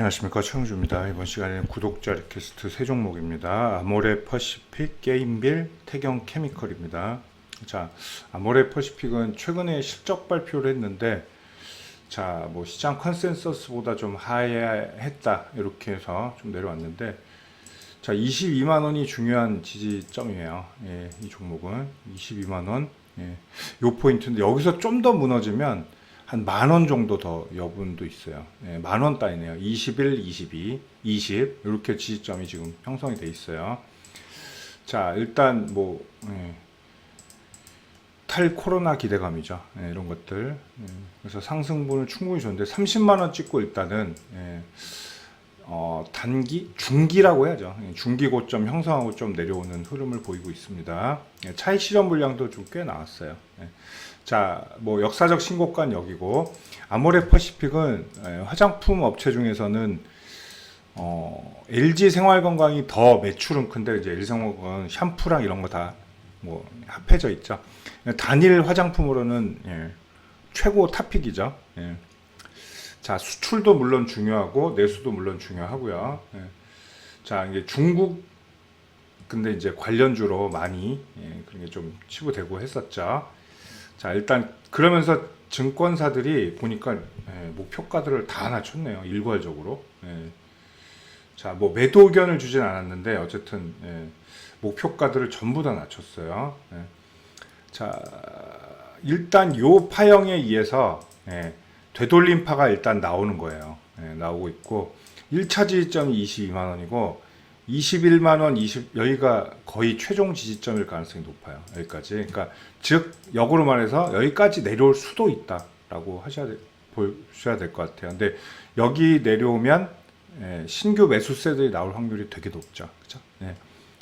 안녕하십니까 최영주입니다. 이번 시간에는 구독자 리퀘스트 세 종목입니다. 아모레 퍼시픽, 게임빌, 태경 케미컬입니다. 자, 아모레 퍼시픽은 최근에 실적 발표를 했는데 자, 뭐 시장 컨센서스보다 좀 하회했다 이렇게 해서 좀 내려왔는데 자, 22만 원이 중요한 지지점이에요. 예, 이 종목은 22만 원. 예. 요 포인트인데 여기서 좀 더 무너지면 한 만 원 정도 더 여분도 있어요. 예, 만원 따이네요. 21, 22, 20 이렇게 지지점이 지금 형성이 돼 있어요. 자, 일단 뭐 예, 탈코로나 기대감이죠. 예, 이런 것들. 예, 그래서 상승분을 충분히 줬는데 30만 원 찍고 일단은 예, 어, 단기, 중기라고 해야죠. 예, 중기 고점 형성하고 좀 내려오는 흐름을 보이고 있습니다. 예, 차익 실현 물량도 좀 꽤 나왔어요. 예. 자, 뭐 역사적 신고가는 여기고 아모레 퍼시픽은 예, 화장품 업체 중에서는 어, LG 생활건강이 더 매출은 큰데 이제 LG 생활건강 샴푸랑 이런 거 다 뭐 합해져 있죠. 단일 화장품으로는 예, 최고 탑픽이죠. 예. 자, 수출도 물론 중요하고 내수도 물론 중요하고요. 예. 자, 이게 중국 근데 이제 관련주로 많이 예, 그런 게 좀 치부되고 했었죠. 자, 일단 그러면서 증권사들이 보니까 예, 목표가들을 다 낮췄네요. 일괄적으로. 예. 자, 뭐 매도 의견을 주진 않았는데 어쨌든 예, 목표가들을 전부 다 낮췄어요. 예. 자, 일단 요 파형에 의해서 예, 되돌림파가 일단 나오는 거예요. 예, 나오고 있고 1차 지지점이 22만 원이고 21만 원, 20 여기가 거의 최종 지지점일 가능성이 높아요. 여기까지. 그러니까 즉 역으로 말해서 여기까지 내려올 수도 있다라고 하셔야 돼, 보셔야 될 것 같아요. 근데 여기 내려오면 예, 신규 매수세들이 나올 확률이 되게 높죠. 그죠? 예,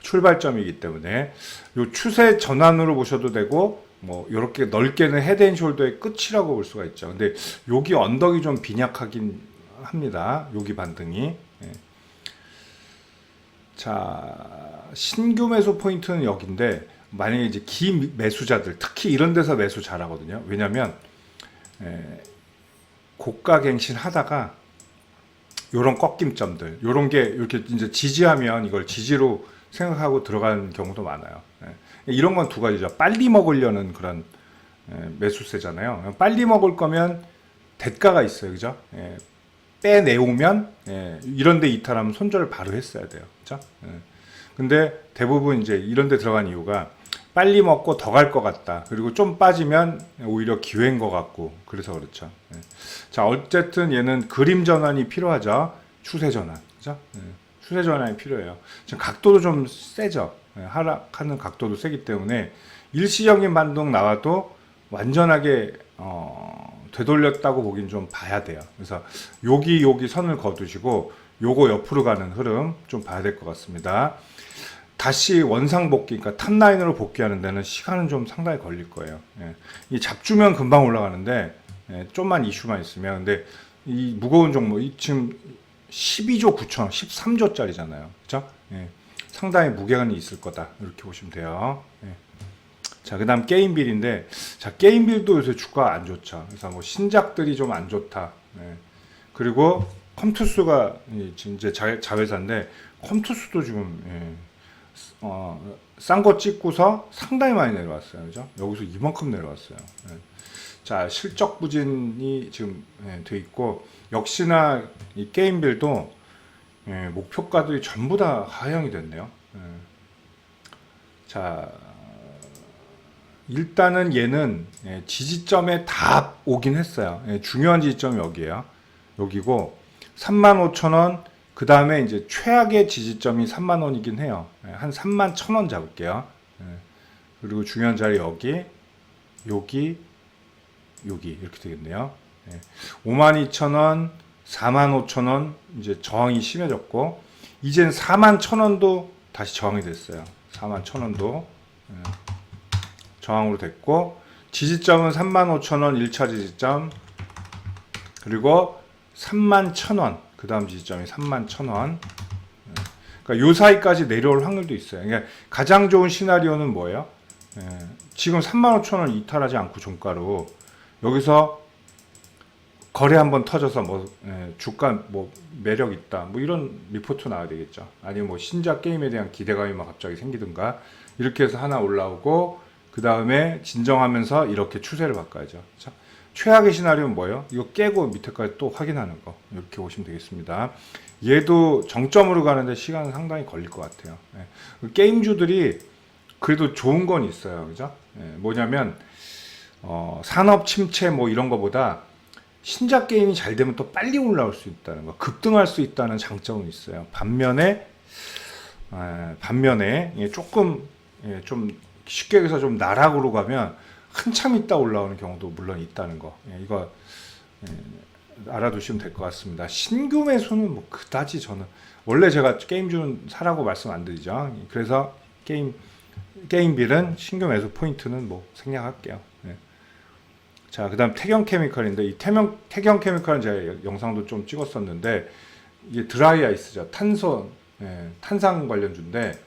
출발점이기 때문에 요 추세 전환으로 보셔도 되고 뭐 이렇게 넓게는 헤드앤숄더의 끝이라고 볼 수가 있죠. 근데 여기 언덕이 좀 빈약하긴 합니다. 여기 반등이. 예. 자, 신규 매수 포인트는 여기인데 만약에 이제 기 매수자들 특히 이런 데서 매수 잘하거든요. 왜냐면 에, 고가 갱신 하다가 요런 꺾임점들, 요런 게 이렇게 이제 지지하면 이걸 지지로 생각하고 들어가는 경우도 많아요. 예. 이런 건 두 가지죠. 빨리 먹으려는 그런 예, 매수세잖아요. 빨리 먹을 거면 대가가 있어요. 그죠? 예, 빼내오면 예, 이런 데 이탈하면 손절을 바로 했어야 돼요. 그죠? 예. 근데 대부분 이제 이런 데 들어간 이유가 빨리 먹고 더 갈 것 같다. 그리고 좀 빠지면 오히려 기회인 것 같고 그래서 그렇죠. 예. 자 어쨌든 얘는 그림 전환이 필요하죠. 추세 전환. 그죠? 예. 추세 전환이 필요해요. 지금 각도도 좀 세죠. 예, 하락하는 각도도 세기 때문에 일시적인 반동 나와도 완전하게 어, 되돌렸다고 보긴 좀 봐야 돼요. 그래서 여기 여기 선을 그어두시고 요거 옆으로 가는 흐름 좀 봐야 될 것 같습니다. 다시 원상 복귀, 그러니까 탑라인으로 복귀하는 데는 시간은 좀 상당히 걸릴 거예요. 예. 이 잡주면 금방 올라가는데 예, 좀만 이슈만 있으면 근데 이 무거운 종목 이 지금 12조 9천, 13조짜리잖아요. 그죠? 예. 상당히 무게감이 있을 거다. 이렇게 보시면 돼요. 예. 자, 그 다음 게임빌인데, 자, 게임빌도 요새 주가 안 좋죠. 그래서 뭐 신작들이 좀 안 좋다. 예. 그리고 컴투스가 이제 자, 자회사인데, 컴투스도 지금, 예. 어, 싼 거 찍고서 상당히 많이 내려왔어요. 그죠? 여기서 이만큼 내려왔어요. 예. 자, 실적 부진이 지금 예, 돼 있고, 역시나 이 게임빌도 예, 목표가들이 전부 다 하향이 됐네요. 예. 자, 일단은 얘는 예, 지지점에 다 오긴 했어요. 예, 중요한 지지점이 여기에요. 여기고 35,000원 그 다음에 이제 최악의 지지점이 3만 원이긴 해요. 예, 한 3만 1,000원 잡을게요. 예, 그리고 중요한 자리 여기, 여기, 여기 이렇게 되겠네요. 예, 52,000원, 45,000원 이제 저항이 심해졌고 이젠 41,000원도 다시 저항이 됐어요. 41,000원도 예, 저항으로 됐고 지지점은 35,000원 1차 지지점 그리고 31,000원 그 다음 지지점이 31,000원 예, 그러니까 요 사이까지 내려올 확률도 있어요. 그러니까 가장 좋은 시나리오는 뭐예요? 예, 지금 35,000원 이탈하지 않고 종가로 여기서 거래 한번 터져서 뭐 예, 주가 뭐 매력 있다 뭐 이런 리포트 나와야 되겠죠. 아니면 뭐 신작 게임에 대한 기대감이 막 갑자기 생기든가 이렇게 해서 하나 올라오고 그 다음에 진정하면서 이렇게 추세를 바꿔야죠. 자, 최악의 시나리오는 뭐예요? 이거 깨고 밑에까지 또 확인하는 거 이렇게 보시면 되겠습니다. 얘도 정점으로 가는데 시간은 상당히 걸릴 것 같아요. 예. 그 게임주들이 그래도 좋은 건 있어요, 그죠? 예, 뭐냐면 어, 산업 침체 뭐 이런 거보다 신작 게임이 잘 되면 또 빨리 올라올 수 있다는 거, 급등할 수 있다는 장점은 있어요. 반면에 에, 반면에 예, 조금 예, 좀 쉽게 해서 좀 나락으로 가면 한참 있다 올라오는 경우도 물론 있다는 거. 예, 이거 예, 알아두시면 될 것 같습니다. 신규 매수는 뭐 그다지 저는 원래 제가 게임 중 사라고 말씀 안 드리죠. 그래서 게임 게임빌은 신규 매수 포인트는 뭐 생략할게요. 예. 자, 그 다음 태경 케미컬인데 이 태명 태경 케미컬은 제가 영상도 좀 찍었었는데 이게 드라이 아이스죠. 탄소 예, 탄산 관련주인데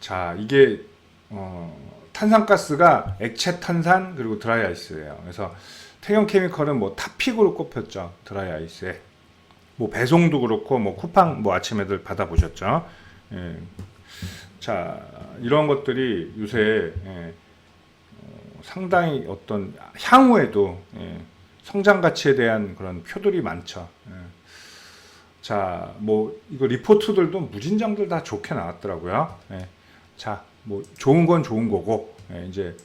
자, 이게 어, 탄산가스가 액체 탄산 그리고 드라이 아이스예요. 그래서 태경 케미컬은 뭐 탑픽으로 꼽혔죠. 드라이 아이스에. 뭐 배송도 그렇고 뭐 쿠팡 뭐 아침 애들 받아 보셨죠. 예. 자, 이런 것들이 요새 예, 어, 상당히 어떤 향후에도 예, 성장 가치에 대한 그런 표들이 많죠. 예. 자, 뭐 이거 리포트들도 무진장들 다 좋게 나왔더라고요. 예. 자, 뭐 좋은 건 좋은 거고 예, 이제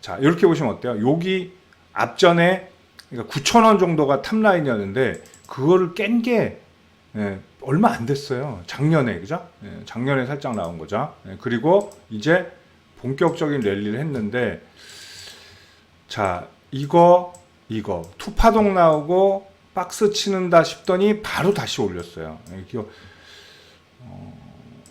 자 이렇게 보시면 어때요? 여기 앞전에 그러니까 9천 원 정도가 탑라인이었는데 그거를 깬게 예, 얼마 안 됐어요. 작년에 그죠? 예, 작년에 살짝 나온 거죠. 예, 그리고 이제 본격적인 랠리를 했는데 자 이거 이거 투파동 나오고 박스 치는다 싶더니 바로 다시 올렸어요. 예, 이거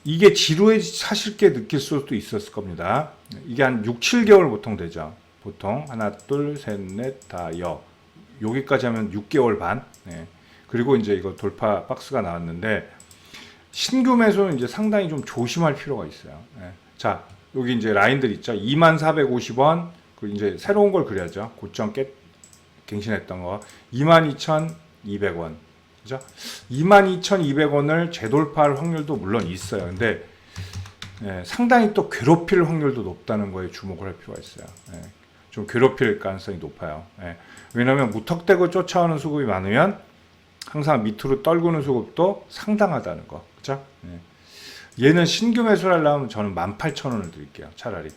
이게 지루해 사실 게 느낄 수도 있었을 겁니다. 이게 한 6, 7개월 보통 되죠. 보통 하나, 둘, 셋, 넷, 다, 여. 여기까지 하면 6개월 반. 네. 그리고 이제 이거 돌파 박스가 나왔는데 신규 매수는 이제 상당히 좀 조심할 필요가 있어요. 네. 자, 여기 이제 라인들 있죠. 2450원. 그 이제 새로운 걸 그려야죠. 고점 깨 갱신했던 거. 22,200원. 그죠? 22,200원을 재돌파할 확률도 물론 있어요. 근데 예, 상당히 또 괴롭힐 확률도 높다는 거에 주목을 할 필요가 있어요. 예, 좀 괴롭힐 가능성이 높아요. 예, 왜냐하면 무턱대고 쫓아오는 수급이 많으면 항상 밑으로 떨구는 수급도 상당하다는 거. 그죠? 예. 얘는 신규 매수를 하려면 저는 18,000원을 드릴게요. 차라리.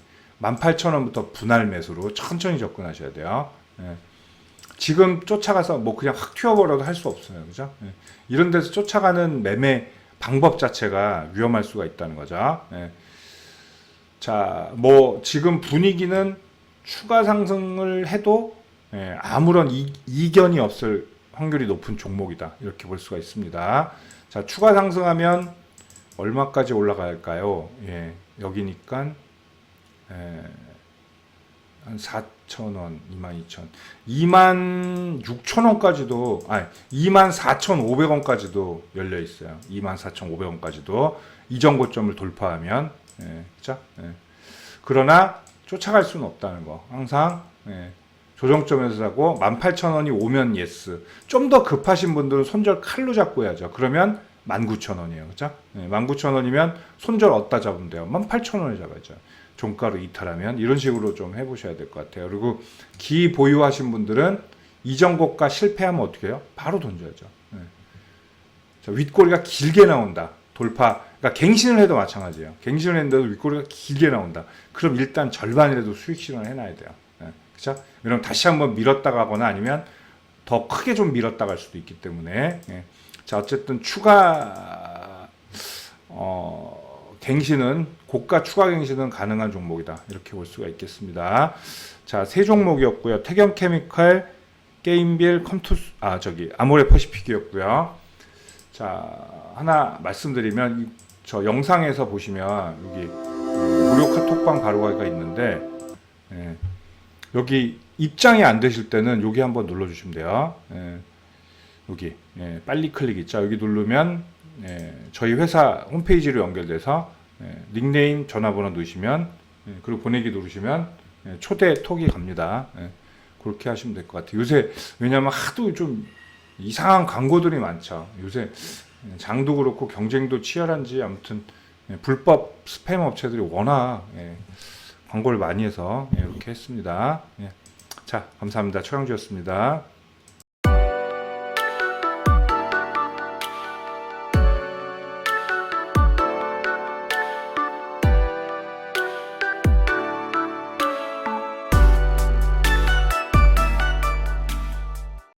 18,000원부터 분할 매수로 천천히 접근하셔야 돼요. 예. 지금 쫓아가서 뭐 그냥 확 튀어버려도 할 수 없어요. 그죠? 예. 이런 데서 쫓아가는 매매 방법 자체가 위험할 수가 있다는 거죠. 예. 자, 뭐 지금 분위기는 추가 상승을 해도 예, 아무런 이, 이견이 없을 확률이 높은 종목이다. 이렇게 볼 수가 있습니다. 자, 추가 상승하면 얼마까지 올라갈까요? 예, 여기니까 예, 한 4,000원, 22,000, 26,000원까지도, 아니, 24,500원까지도 열려 있어요. 24,500원까지도 이전 고점을 돌파하면, 예, 그죠? 예. 그러나 쫓아갈 수는 없다는 거. 항상, 예, 조정점에서 사고 18,000원이 오면 예스. 좀 더 급하신 분들은 손절 칼로 잡고 해야죠. 그러면 19,000원이에요. 그죠? 예, 19,000원이면 손절 어디다 잡으면 돼요? 18,000원에 잡아야죠. 종가로 이탈하면 이런 식으로 좀 해보셔야 될 것 같아요. 그리고 기 보유하신 분들은 이전 고가 실패하면 어떻게 해요? 바로 던져야죠. 네. 자, 윗꼬리가 길게 나온다. 돌파. 그러니까 갱신을 해도 마찬가지예요. 갱신을 했는데도 윗꼬리가 길게 나온다. 그럼 일단 절반이라도 수익 실현을 해놔야 돼요. 네. 그렇죠? 왜냐면 다시 한번 밀었다 가거나 아니면 더 크게 좀 밀었다 갈 수도 있기 때문에. 예. 자, 어쨌든 추가 어, 갱신은 고가 추가 갱신은 가능한 종목이다 이렇게 볼 수가 있겠습니다. 자, 세 종목이었고요. 태경 케미칼, 게임빌, 컴투스 아 저기 아모레 퍼시픽이었고요. 자, 하나 말씀드리면 이, 저 영상에서 보시면 여기 무료 카톡방 바로가기가 있는데 예, 여기 입장이 안 되실 때는 여기 한번 눌러 주시면 돼요. 예, 여기 예, 빨리 클릭 있죠. 여기 누르면 예, 저희 회사 홈페이지로 연결돼서 예, 닉네임 전화번호 넣으시면 예, 그리고 보내기 누르시면 예, 초대 톡이 갑니다. 예, 그렇게 하시면 될 것 같아요. 요새 왜냐하면 하도 좀 이상한 광고들이 많죠. 요새 장도 그렇고 경쟁도 치열한지 아무튼 예, 불법 스팸 업체들이 워낙 예, 광고를 많이 해서 예, 이렇게 했습니다. 예. 자, 감사합니다. 최영주였습니다.